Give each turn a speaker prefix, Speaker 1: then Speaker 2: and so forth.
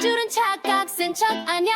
Speaker 1: 줄은 착각 센척 아냐